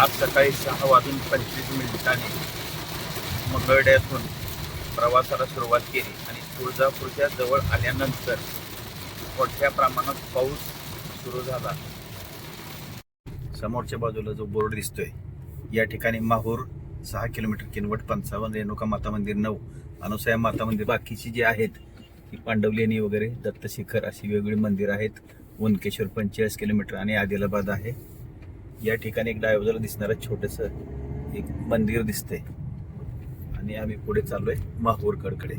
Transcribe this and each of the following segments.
आज सकाळी सहा वाजून पंचवीस मिनिटांनी मंगळड्यातून प्रवासाला सुरुवात केली आणि तुळजापूरच्या जवळ आल्यानंतर मोठ्या प्रमाणात पाऊस सुरू झाला. समोरच्या बाजूला जो बोर्ड दिसतोय या ठिकाणी माहूर सहा किलोमीटर किनवट पंचावन्न रेणुका माता मंदिर नऊ अनुसया माता मंदिर बाकीची जी आहेत ती पांडवलेणी वगैरे दत्तशिखर अशी वेगवेगळी मंदिरं आहेत. वनकेश्वर पंचेचाळीस किलोमीटर आणि आदिलाबाद आहे. या ठिकाणी एक डायवजला दिसणारं छोटंसं. एक मंदिर दिसतंय. आणि आम्ही पुढे चाललोय माहूरकडकडे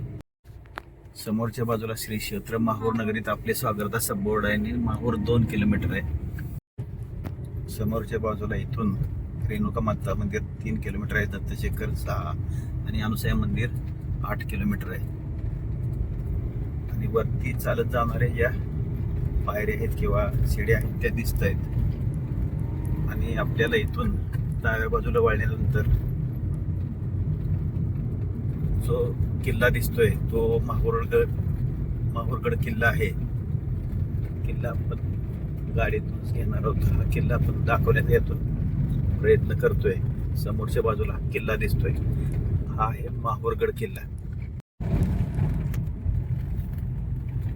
समोरच्या बाजूला श्री क्षेत्र माहूर नगरीत आपले स्वागत सब बोर्ड आहे आणि माहूर दोन किलोमीटर आहे. समोरच्या बाजूला इथून रेणुका माता मंदिर तीन किलोमीटर आहे. दत्तशेखर सहा आणि अनुसया मंदिर आठ किलोमीटर आहे. आणि वरती चालत जाणाऱ्या ज्या पायऱ्या आहेत किंवा शिड्या आहेत त्या दिसत आहेत आणि आपल्याला इथून डाव्या बाजूला वाळण्यानंतर जो किल्ला दिसतोय तो माहूरगड माहूरगड किल्ला आहे. किल्ला आपण गाडीतूनच घेणार आहोत. हा किल्ला आपण दाखवण्यात यातून प्रयत्न करतोय. समोरच्या बाजूला किल्ला दिसतोय. हा आहे माहूरगड किल्ला.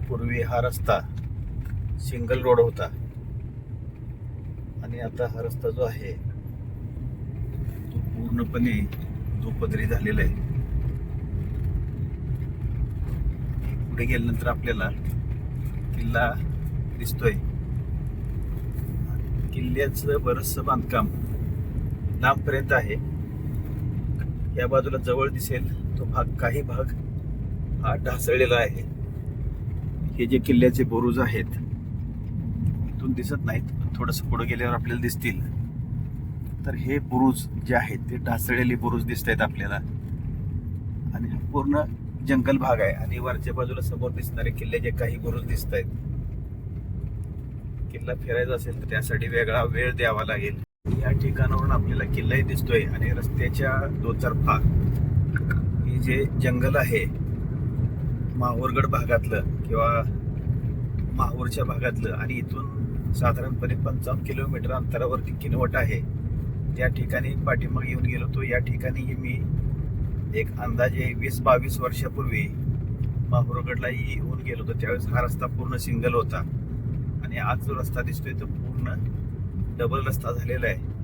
पूर्वी हा रस्ता सिंगल रोड होता. आणि आता हा रस्ता जो आहे तो पूर्णपणे दुपदरी झालेला आहे. पुढे गेल्यानंतर आपल्याला किल्ला दिसतोय. किल्ल्याचं बरचसं बांधकाम लांबपर्यंत आहे. या बाजूला जवळ दिसेल तो भाग काही भाग हा ढासळलेला आहे. हे जे किल्ल्याचे बुरुज आहेत इथून दिसत नाहीत. थोडंसं पुढं गेल्यावर आपल्याला दिसतील. तर हे बुरुज जे आहेत ते ढासळलेले बुरुज दिसत आहेत आपल्याला. आणि हा पूर्ण जंगल भाग आहे. आणि वरच्या बाजूला समोर दिसणारे किल्ल्याचे काही बुरुज दिसत आहेत किल्ला फिरायचा असेल तर त्यासाठी वेगळा वेळ द्यावा लागेल. या ठिकाणावरून आपल्याला किल्लाही दिसतोय आणि रस्त्याच्या दोतर्फा हे जे जंगल आहे माहूरगड भागातलं किंवा माहूरच्या भागातलं आणि इथून साधारणपणे पंचावन्न किलोमीटर अंतरावरती किनवट आहे. त्या ठिकाणी पाठीमाग येऊन गेलो होतो या ठिकाणी मी एक अंदाजे वीस बावीस वर्षापूर्वी माहुरगडला येऊन गेलो होतो. त्यावेळेस हा रस्ता पूर्ण सिंगल होता. आणि आज जो रस्ता दिसतोय तो पूर्ण डबल रस्ता झालेला आहे.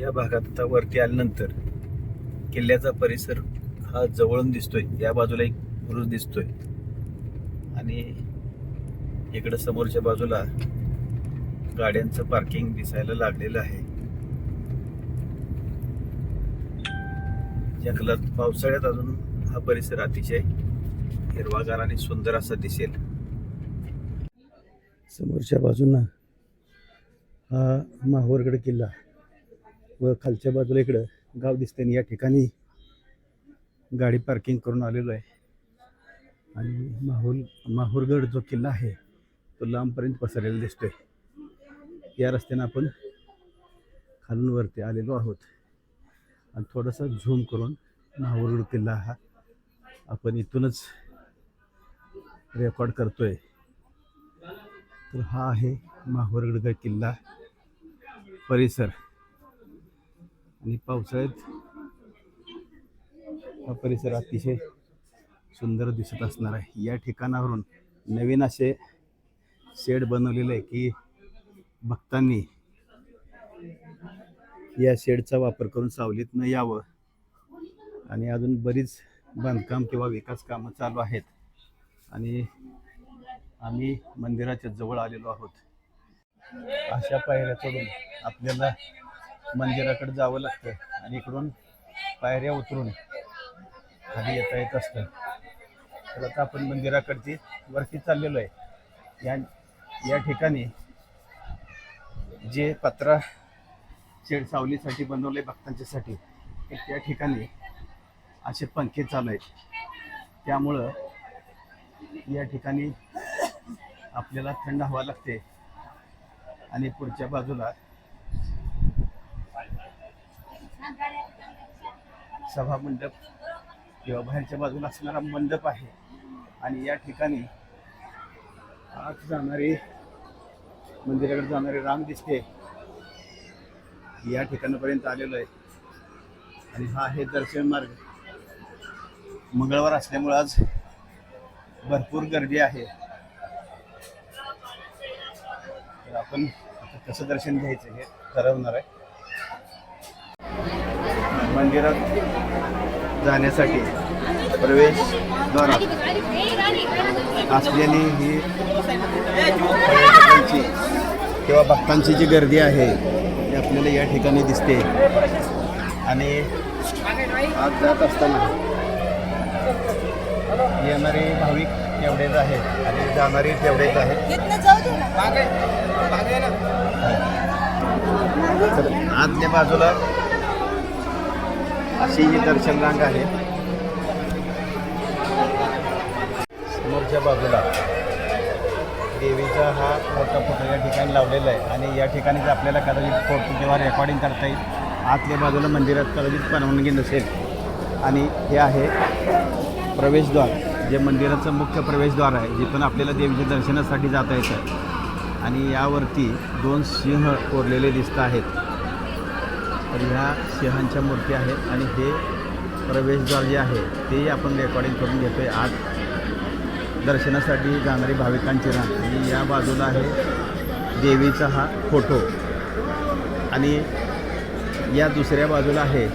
या भागात आता वरती आल्यानंतर किल्ल्याचा परिसर हा जवळून दिसतोय. या बाजूला एक बुरुज दिसतोय. आणि इकडं समोरच्या बाजूला गाड्यांचं पार्किंग दिसायला लागलेलं आहे. जंगलात पावसाळ्यात अजून हा परिसर अतिशय हिरवागार आणि सुंदर असा दिसेल. समोरच्या बाजूनं हा माहूरगड किल्ला व खालच्या बाजूला इकडं गाव दिसते आणि या ठिकाणी गाडी पार्किंग करून आलेलो आहे. आणि माहूल माहूरगड जो किल्ला आहे तो लांबपर्यंत पसरलेला दिसतोय. या रस्त्यानं आपण खालून वरती आलेलो आहोत. आणि थोडासा झूम करून माहूरगड किल्ला हा आपण इथूनच रेकॉर्ड करतोय. तर हा आहे महावरगड किल्ला परिसर. आणि पावसाळ्यात हा परिसर अतिशय सुंदर दिसत असणार आहे. या ठिकाणावरून नवीन असे शेड बनवलेलं आहे की भक्तांनी या शेडचा वापर करून सावलीत न यावं. आणि अजून बरीच बांधकाम किंवा विकास कामं चालू आहेत. आणि आम्ही मंदिराच्या जवळ आलेलो आहोत. अशा पायऱ्या चढून आपल्याला मंदिराकडे जावं लागतं आणि इकडून पायऱ्या उतरून खाली येता येत असतं. तर आता आपण मंदिराकडची वरती चाललेलो आहे. या या ठिकाणी जे पत्रा सावलीसाठी बनवले भक्तांच्यासाठी तर त्या ठिकाणी असे पंखे चालू आहेत. त्यामुळं या ठिकाणी आपल्याला थंड हवा लागते आणि पुढच्या बाजूला सभा मंडप किंवा बाहेरच्या बाजूला असणारा मंडप आहे. आणि या ठिकाणी आत जाणारी मंदिराकडे जाणारी रांग दिसते. या ठिकाणापर्यंत आलेलो आहे. आणि हा आहे दर्शन मार्ग. मंगळवार असल्यामुळं आज भरपूर गर्दी आहे. तर आपण कसं दर्शन घ्यायचं हे ठरवणार आहे. मंदिरात जाण्यासाठी प्रवेशद्वारात असलेली ही किंवा भक्तांची जी गर्दी आहे ती आपल्याला या ठिकाणी दिसते. आणि आज जात असताना येणारे भाविक तेवढेच आहेत आणि जाणारे तेवढेच आहेत. तर आतल्या बाजूला अशी ही दर्शन रांग आहे समोरच्या बाजूला देवीचा हा मोठा फोटो या ठिकाणी लावलेला आहे. आणि या ठिकाणी जर आपल्याला कदाचित फोटो किंवा रेकॉर्डिंग करता येईल आतल्या बाजूला मंदिरात कदाचित परवानगी नसेल. आणि हे आहे प्रवेशद्वार जे मंदिराचं मुख्य प्रवेशद्वार आहे जिथून आपल्याला देवीच्या दर्शनासाठी जाता येतं. आणि यावरती दोन सिंह कोरलेले दिसत आहेत. तर ह्या सिंहांच्या मूर्ती आहेत आणि हे प्रवेशद्वार जे आहे तेही आपण रेकॉर्डिंग करून घेतो आहे आज. दर्शनासाठी जाणारी भाविकांची रांग आणि या बाजूला आहे देवीचा हा फोटो. आणि या दुसऱ्या बाजूला आहे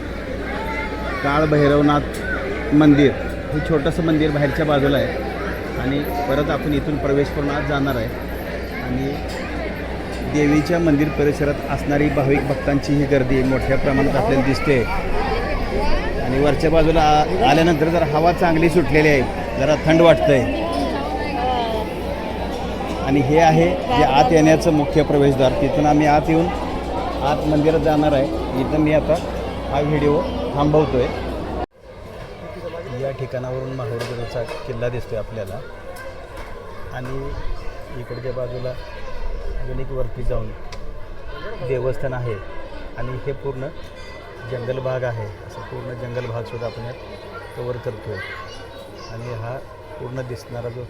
काळभैरवनाथ मंदिर. हे छोटंसं मंदिर बाहेरच्या बाजूला आहे. आणि परत आपण इथून प्रवेश करून आज जाणार आहे. आणि देवीच्या मंदिर परिसरात असणारी भाविक भक्तांची ही गर्दी मोठ्या प्रमाणात आपल्याला दिसते आणि वरच्या बाजूला आ- आल्यानंतर जर हवा चांगली सुटलेली आहे. जरा थंड वाटतं आहे आणि हे आहे जे आत येण्याचं मुख्य प्रवेशद्वार. तिथून आम्ही आत येऊन आत मंदिरात जाणार आहे. इथं मी आता हा व्हिडिओ थांबवतोय. या ठिकाणावरून माहूरगडचा किल्ला दिसतोय आपल्याला. आणि इकडच्या बाजूला अजून एक वरती जाऊन देवस्थान आहे. आणि हे पूर्ण जंगल भाग आहे. असं पूर्ण जंगल भाग सुद्धा आपण यात कवर करतोय. आणि हा पूर्ण दिसणारा जो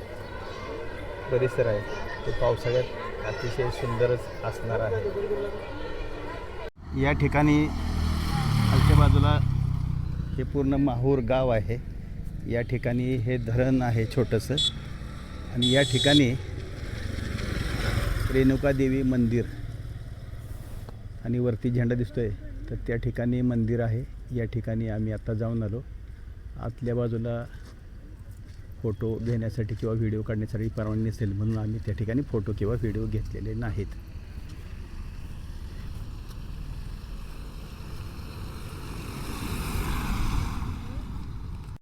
परिसर आहे तो पावसाळ्यात अतिशय सुंदरच असणार आहे. या ठिकाणी खालच्या बाजूला हे पूर्ण माहूर गाव आहे. या ठिकाणी हे धरण आहे छोटंसं. आणि या ठिकाणी रेणुका देवी मंदिर. आणि वरती झेंडा दिसतो आहे तर त्या ठिकाणी मंदिर आहे. या ठिकाणी आम्ही आता जाऊन आलो. आतल्या बाजूला फोटो घेण्यासाठी किंवा व्हिडिओ काढण्यासाठी परवानगी नसेल म्हणून आम्ही त्या ठिकाणी फोटो किंवा व्हिडिओ घेतलेले नाहीत.